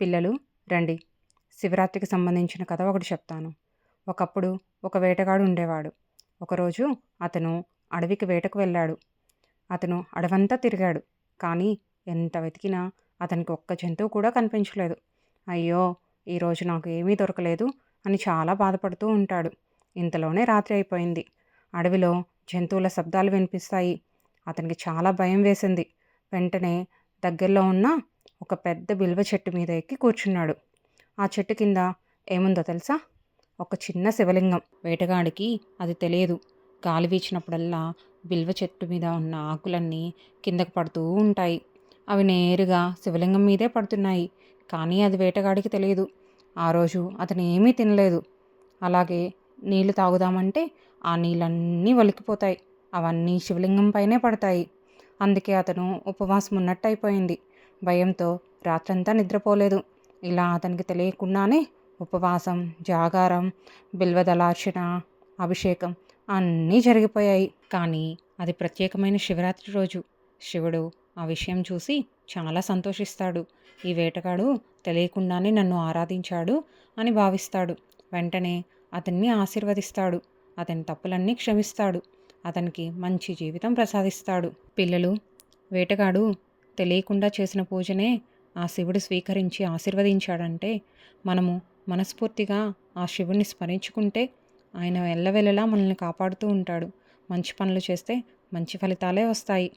పిల్లలు రండి. శివరాత్రికి సంబంధించిన కథ ఒకటి చెప్తాను. ఒకప్పుడు ఒక వేటగాడు ఉండేవాడు. ఒకరోజు అతను అడవికి వేటకు వెళ్ళాడు. అతను అడవంతా తిరిగాడు. కానీ ఎంత వెతికినా అతనికి ఒక్క జంతువు కూడా కనిపించలేదు. అయ్యో ఈరోజు నాకు ఏమీ దొరకలేదు అని చాలా బాధపడుతూ ఉంటాడు. ఇంతలోనే రాత్రి అయిపోయింది. అడవిలో జంతువుల శబ్దాలు వినిపిస్తాయి. అతనికి చాలా భయం వేసింది. వెంటనే దగ్గరలో ఉన్న ఒక పెద్ద బిల్వ చెట్టు మీద ఎక్కి కూర్చున్నాడు. ఆ చెట్టు కింద ఏముందో తెలుసా? ఒక చిన్న శివలింగం. వేటగాడికి అది తెలియదు. గాలి వీచినప్పుడల్లా బిల్వ చెట్టు మీద ఉన్న ఆకులన్నీ కిందకు పడుతూ ఉంటాయి. అవి నేరుగా శివలింగం మీదే పడుతున్నాయి. కానీ అది వేటగాడికి తెలియదు. ఆ రోజు అతను ఏమీ తినలేదు. అలాగే నీళ్ళు తాగుదామంటే ఆ నీళ్ళన్నీ వలికిపోతాయి. అవన్నీ శివలింగం పైనే పడతాయి. అందుకే అతను ఉపవాసం ఉన్నట్టు అయిపోయింది భయంతో రాత్రంతా నిద్రపోలేదు. ఇలా అతనికి తెలియకుండానే ఉపవాసం జాగారం బిల్వదలార్చన అభిషేకం అన్నీ జరిగిపోయాయి. కానీ అది ప్రత్యేకమైన శివరాత్రి రోజు. శివుడు ఆ విషయం చూసి చాలా సంతోషిస్తాడు. ఈ వేటగాడు తెలియకుండానే నన్ను ఆరాధించాడు అని భావిస్తాడు. వెంటనే అతన్ని ఆశీర్వదిస్తాడు. అతని తప్పులన్నీ క్షమిస్తాడు. అతనికి మంచి జీవితం ప్రసాదిస్తాడు. పిల్లలు వేటగాడు తెలియకుండా చేసిన పూజనే ఆ శివుడు స్వీకరించి ఆశీర్వదించాడంటే మనము మనస్ఫూర్తిగా ఆ శివుణ్ణి స్మరించుకుంటే ఆయన ఎల్లవెల్లలా మనల్ని కాపాడుతూ ఉంటాడు. మంచి పనులు చేస్తే మంచి ఫలితాలే వస్తాయి.